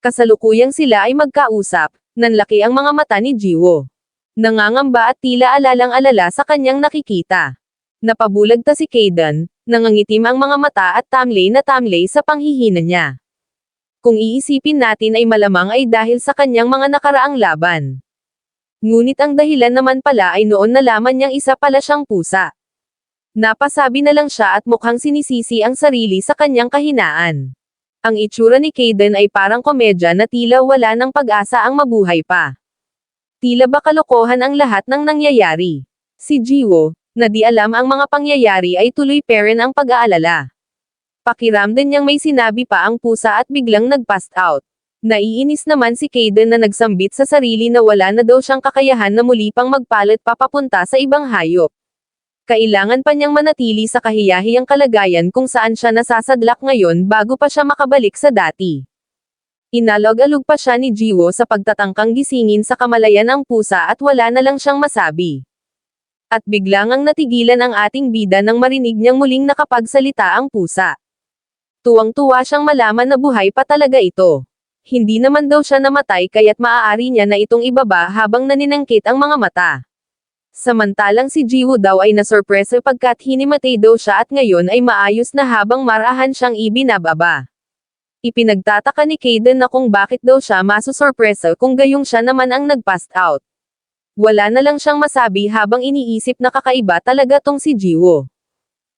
Kasalukuyang sila ay magkausap, nanlaki ang mga mata ni Jiwo. Nangangamba at tila alalang-alala sa kanyang nakikita. Napabulag ta si Kaden, nangangitim ang mga mata at tamlay na tamlay sa panghihina niya. Kung iisipin natin ay malamang ay dahil sa kanyang mga nakaraang laban. Ngunit ang dahilan naman pala ay noon nalaman niyang isa pala siyang pusa. Napasabi na lang siya at mukhang sinisisi ang sarili sa kanyang kahinaan. Ang itsura ni Kaden ay parang komedya na tila wala ng pag-asa ang mabuhay pa. Tila ba kalokohan ang lahat ng nangyayari. Si Jiwo, na di alam ang mga pangyayari ay tuloy pa rin ang pag-aalala. Pakiramdam niyang may sinabi pa ang pusa at biglang nag-passed out. Naiinis naman si Kaden na nagsambit sa sarili na wala na daw siyang kakayahan na muli pang magpalit papapunta sa ibang hayop. Kailangan pa niyang manatili sa kahiyahiyang kalagayan kung saan siya nasasadlak ngayon bago pa siya makabalik sa dati. Inalog-alog pa siya ni Jiwo sa pagtatangkang gisingin sa kamalayan ng pusa at wala na lang siyang masabi. At biglang ang natigilan ang ating bida nang marinig niyang muling nakapagsalita ang pusa. Tuwang-tuwa siyang malaman na buhay pa talaga ito. Hindi naman daw siya namatay kaya't maaari niya na itong ibaba habang naninangkit ang mga mata. Samantalang si Jiwoo daw ay nasurpresa pagkat hinimatay daw siya at ngayon ay maayos na habang marahan siyang ibinababa. Ipinagtataka ni Kaden na kung bakit daw siya masusurpresa kung gayong siya naman ang nag-passed out. Wala na lang siyang masabi habang iniisip na kakaiba talaga tong si Jiwoo.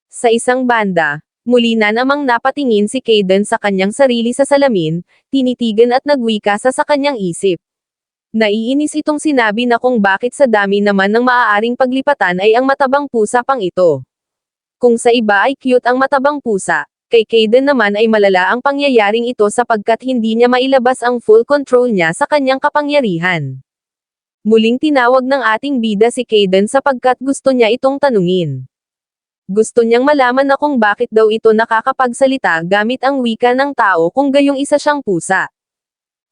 Sa isang banda, muli na namang napatingin si Kaden sa kanyang sarili sa salamin, tinitigan at nagwika sa sa kanyang isip. Naiinis itong sinabi na kung bakit sa dami naman ng maaaring paglipatan ay ang matabang pusa pang ito. Kung sa iba ay cute ang matabang pusa, kay Kaden naman ay malala ang pangyayaring ito sapagkat hindi niya mailabas ang full control niya sa kanyang kapangyarihan. Muling tinawag ng ating bida si Kaden sapagkat gusto niya itong tanungin. Gusto niyang malaman na kung bakit daw ito nakakapagsalita gamit ang wika ng tao kung gayong isa siyang pusa.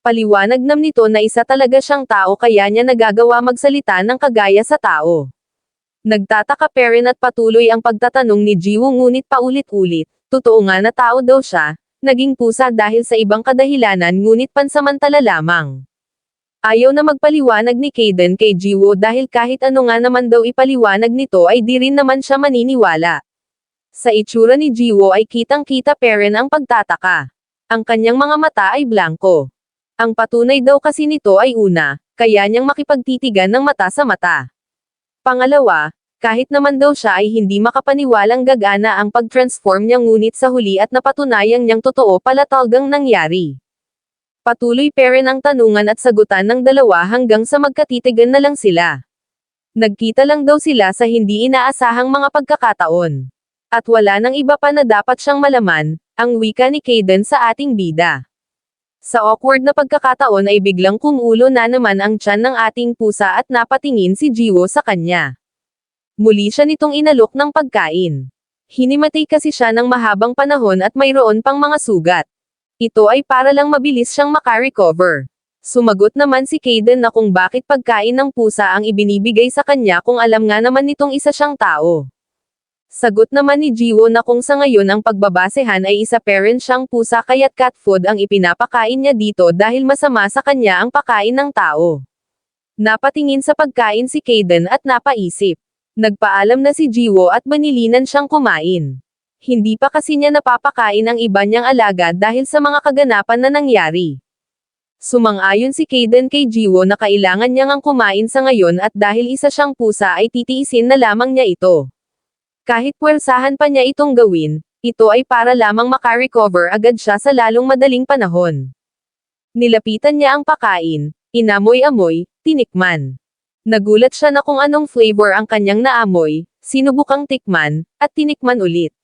Paliwanag nam nito na isa talaga siyang tao kaya niya nagagawa magsalita ng kagaya sa tao. Nagtataka pa rin at patuloy ang pagtatanong ni Jiwoo ngunit paulit-ulit, totoo nga na tao daw siya, naging pusa dahil sa ibang kadahilanan ngunit pansamantala lamang. Ayaw na magpaliwanag ni Kaden kay Jiwoo dahil kahit ano nga naman daw ipaliwanag nito ay di rin naman siya maniniwala. Sa itsura ni Jiwoo ay kitang-kita pa rin ang pagtataka. Ang kanyang mga mata ay blanco. Ang patunay daw kasi nito ay una, kaya niyang makipagtitigan ng mata sa mata. Pangalawa, kahit naman daw siya ay hindi makapaniwalang gagana ang pag-transform niya ngunit sa huli at napatunayang niyang totoo pala talagang nangyari. Patuloy pa rin ang tanungan at sagutan ng dalawa hanggang sa magkatitigan na lang sila. Nagkita lang daw sila sa hindi inaasahang mga pagkakataon. At wala nang iba pa na dapat siyang malaman, ang wika ni Kaden sa ating bida. Sa awkward na pagkakataon ay biglang kumulo na naman ang tiyan ng ating pusa at napatingin si Jiwo sa kanya. Muli siya nitong inalok ng pagkain. Hinimatay kasi siya ng mahabang panahon at mayroon pang mga sugat. Ito ay para lang mabilis siyang makarecover. Sumagot naman si Kaden na kung bakit pagkain ng pusa ang ibinibigay sa kanya kung alam nga naman nitong isa siyang tao. Sagot naman ni Jiwo na kung sa ngayon ang pagbabasehan ay isa parent siyang pusa kaya't cat food ang ipinapakain niya dito dahil masama sa kanya ang pakain ng tao. Napatingin sa pagkain si Kaden at napaisip. Nagpaalam na si Jiwo at manilinan siyang kumain. Hindi pa kasi niya napapakain ang iba niyang alaga dahil sa mga kaganapan na nangyari. Sumang-ayon si Kaden kay Jiwo na kailangan niyang ang kumain sa ngayon at dahil isa siyang pusa ay titiisin na lamang niya ito. Kahit puwersahan pa niya itong gawin, ito ay para lamang makarecover agad siya sa lalong madaling panahon. Nilapitan niya ang pakain, inamoy-amoy, tinikman. Nagulat siya na kung anong flavor ang kanyang naamoy, sinubukang tikman, at tinikman ulit.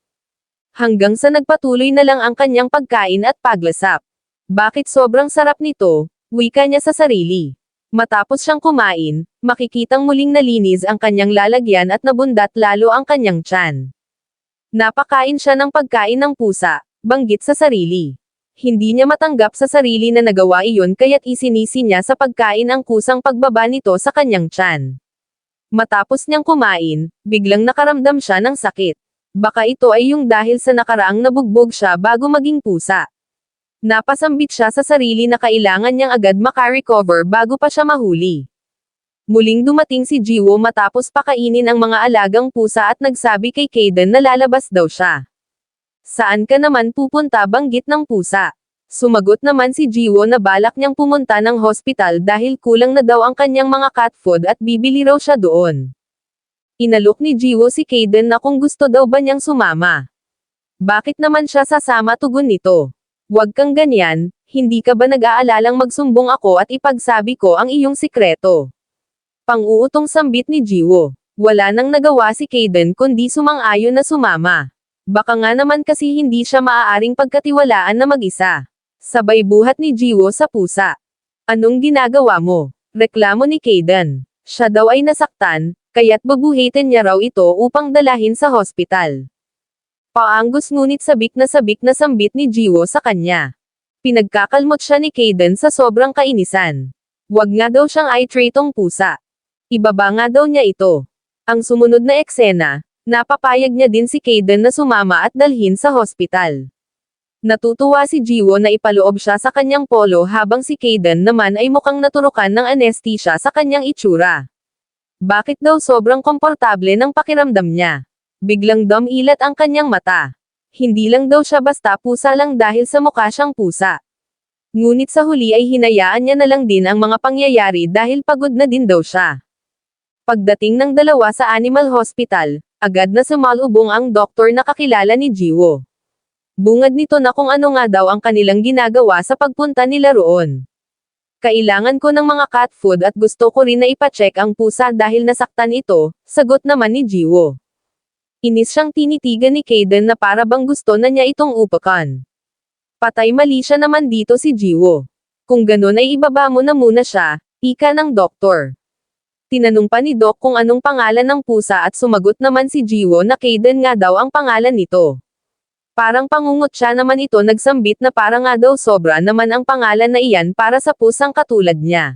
Hanggang sa nagpatuloy na lang ang kanyang pagkain at paglasap. Bakit sobrang sarap nito, wika niya sa sarili. Matapos siyang kumain, makikitang muling nalinis ang kanyang lalagyan at nabundat lalo ang kanyang tiyan. Napakain siya ng pagkain ng pusa, banggit sa sarili. Hindi niya matanggap sa sarili na nagawa iyon kaya't isinisi niya sa pagkain ang kusang pagbaba nito sa kanyang tiyan. Matapos niyang kumain, biglang nakaramdam siya ng sakit. Baka ito ay yung dahil sa nakaraang nabugbog siya bago maging pusa. Napasambit siya sa sarili na kailangan niyang agad makarecover bago pa siya mahuli. Muling dumating si Jiwo matapos pakainin ang mga alagang pusa at nagsabi kay Kaden na lalabas daw siya. Saan ka naman pupunta banggit ng pusa? Sumagot naman si Jiwo na balak niyang pumunta ng hospital dahil kulang na daw ang kanyang mga cat food at bibili raw siya doon. Inalok ni Jiwo si Kaden na kung gusto daw ba niyang sumama. Bakit naman siya sasama tugon nito? Huwag kang ganyan, hindi ka ba nag-aalalang magsumbong ako at ipagsabi ko ang iyong sikreto? Pang-uutong sambit ni Jiwo. Wala nang nagawa si Kaden kundi sumang-ayon na sumama. Baka nga naman kasi hindi siya maaaring pagkatiwalaan na mag-isa. Sabay buhat ni Jiwo sa pusa. Anong ginagawa mo? Reklamo ni Kaden. Siya daw ay nasaktan, kaya't babuhitin niya raw ito upang dalahin sa hospital. Paanggos ngunit sabik na sabik na sambit ni Jiwo sa kanya. Pinagkakalmot siya ni Kaden sa sobrang kainisan. Huwag nga daw siyang i-tratong pusa. Ibaba nga daw niya ito. Ang sumunod na eksena, napapayag niya din si Kaden na sumama at dalhin sa hospital. Natutuwa si Jiwo na ipaloob siya sa kanyang polo habang si Kaden naman ay mukhang naturukan ng anesthesia sa kanyang itsura. Bakit daw sobrang komportable ng pakiramdam niya? Biglang dumilat ang kanyang mata. Hindi lang daw siya basta pusa lang dahil sa mukha siyang pusa. Ngunit sa huli ay hinayaan niya na lang din ang mga pangyayari dahil pagod na din daw siya. Pagdating ng dalawa sa animal hospital, agad na sumalubong ang doktor na kakilala ni Jiwo. Bungad nito na kung ano nga daw ang kanilang ginagawa sa pagpunta nila roon. Kailangan ko ng mga cat food at gusto ko rin na ipacheck ang pusa dahil nasaktan ito, sagot naman ni Jiwo. Inis siyang tinitigan ni Kaden na para bang gusto na niya itong upakan. Patay mali siya naman dito si Jiwo. Kung ganun ay ibaba mo na muna siya, ika ng doktor. Tinanong pa ni Doc kung anong pangalan ng pusa at sumagot naman si Jiwo na Kaden nga daw ang pangalan nito. Parang pangungot siya naman ito nagsambit na para nga daw sobra naman ang pangalan na iyan para sa pusang katulad niya.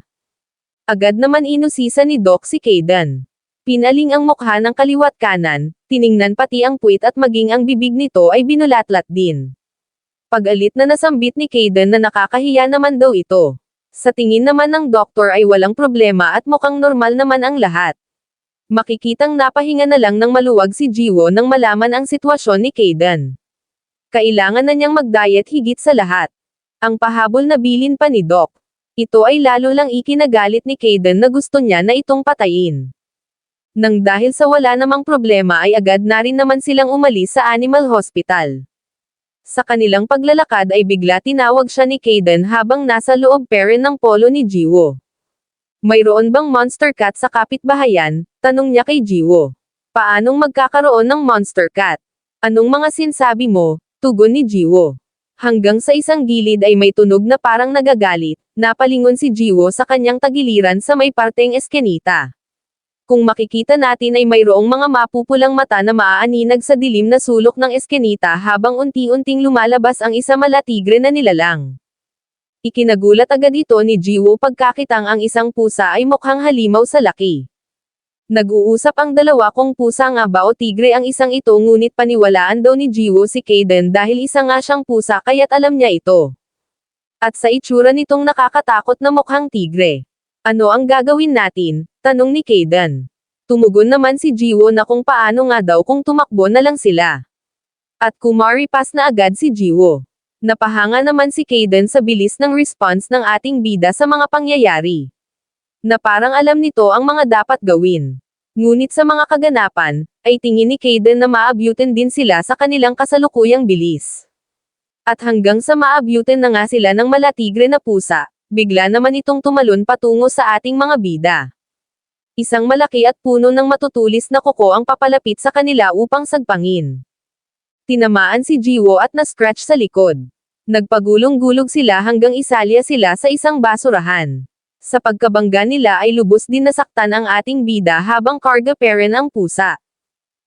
Agad naman inusisa ni Doc si Kaden. Pinaling ang mukha ng kaliwat kanan, tiningnan pati ang puwit at maging ang bibig nito ay binulatlat din. Pag-alit na nasambit ni Kaden na nakakahiya naman daw ito. Sa tingin naman ng doktor ay walang problema at mukhang normal naman ang lahat. Makikitang napahinga na lang ng maluwag si Jiwo nang malaman ang sitwasyon ni Kaden. Kailangan na niyang mag-diet higit sa lahat. Ang pahabol na bilin pa ni Doc. Ito ay lalo lang ikinagalit ni Kaden na gusto niya na itong patayin. Nang dahil sa wala namang problema ay agad na rin naman silang umalis sa animal hospital. Sa kanilang paglalakad ay bigla tinawag siya ni Kaden habang nasa loob peren ng polo ni Jiwo. Mayroon bang monster cat sa kapitbahayan? Tanong niya kay Jiwo. Paanong magkakaroon ng monster cat? Anong mga sinsabi mo? Tugon ni Jiwo. Hanggang sa isang gilid ay may tunog na parang nagagalit, napalingon si Jiwo sa kanyang tagiliran sa may parteng eskenita kung makikita natin ay mayroong mga mapupulang mata na maaaninag sa dilim na sulok ng eskenita habang unti-unting lumalabas ang isa mala tigre na nilalang. Ikinagulat agad ito ni Jiwo pagkakitang ang isang pusa ay mukhang halimaw sa laki. Nag-uusap ang dalawa kung pusa nga ba o tigre ang isang ito ngunit paniwalaan daw ni Jiwo si Kaden dahil isa nga siyang pusa kaya't alam niya ito. At sa itsura nitong nakakatakot na mukhang tigre. Ano ang gagawin natin? Tanong ni Kaden. Tumugon naman si Jiwo na kung paano nga daw kung tumakbo na lang sila. At kumaripas na agad si Jiwo. Napahanga naman si Kaden sa bilis ng response ng ating bida sa mga pangyayari. Na parang alam nito ang mga dapat gawin. Ngunit sa mga kaganapan, ay tingin ni Kaden na maabutin din sila sa kanilang kasalukuyang bilis. At hanggang sa maabutin na nga sila ng malatigre na pusa, bigla naman itong tumalon patungo sa ating mga bida. Isang malaki at puno ng matutulis na kuko ang papalapit sa kanila upang sagpangin. Tinamaan si Jiwo at na-scratch sa likod. Nagpagulong-gulog sila hanggang isalya sila sa isang basurahan. Sa pagkabangga nila ay lubos din nasaktan ang ating bida habang karga peren ang pusa.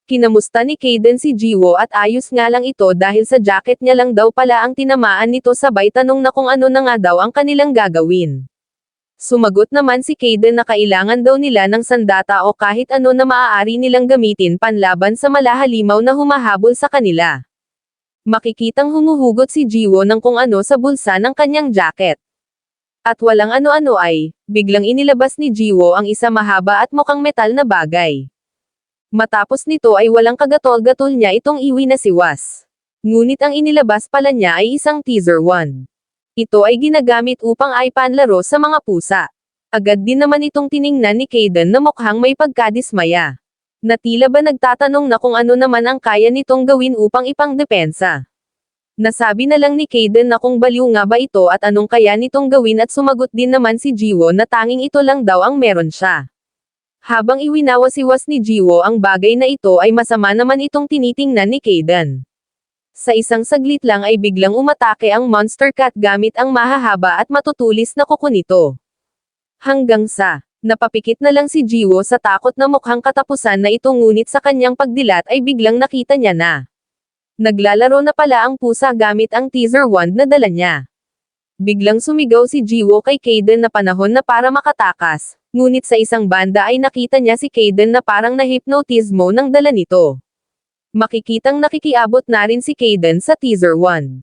Kinamusta ni Kaden si Jiwo at ayos nga lang ito dahil sa jacket niya lang daw pala ang tinamaan nito sabay tanong na kung ano na nga daw ang kanilang gagawin. Sumagot naman si Kaden na kailangan daw nila ng sandata o kahit ano na maaari nilang gamitin panlaban sa malahalimaw na humahabol sa kanila. Makikitang humuhugot si Jiwo ng kung ano sa bulsa ng kanyang jacket. At walang ano-ano ay, biglang inilabas ni Jiwo ang isa mahaba at mukhang metal na bagay. Matapos nito ay walang kagatol-gatol niya itong iwi na si Was. Ngunit ang inilabas pala niya ay isang teaser wand. Ito ay ginagamit upang ay panlaro sa mga pusa. Agad din naman itong tiningnan ni Kaden na mukhang may pagkadismaya. Na tila ba nagtatanong na kung ano naman ang kaya nitong gawin upang ipangdepensa. Nasabi na lang ni Kaden na kung baliw nga ba ito at anong kaya nitong gawin at sumagot din naman si Jiwo na tanging ito lang daw ang meron siya. Habang iwinawa si Was ni Jiwo ang bagay na ito ay masama naman itong tinitingnan ni Kaden. Sa isang saglit lang ay biglang umatake ang monster cat gamit ang mahahaba at matutulis na kuko nito. Hanggang sa, napapikit na lang si Jiwo sa takot na mukhang katapusan na ito ngunit sa kanyang pagdilat ay biglang nakita niya na. Naglalaro na pala ang pusa gamit ang teaser wand na dala niya. Biglang sumigaw si Jiwo kay Kaden na panahon na para makatakas, ngunit sa isang banda ay nakita niya si Kaden na parang na-hypnotismo ng dala nito. Makikitang nakikiabot na rin si Kaden sa teaser wand.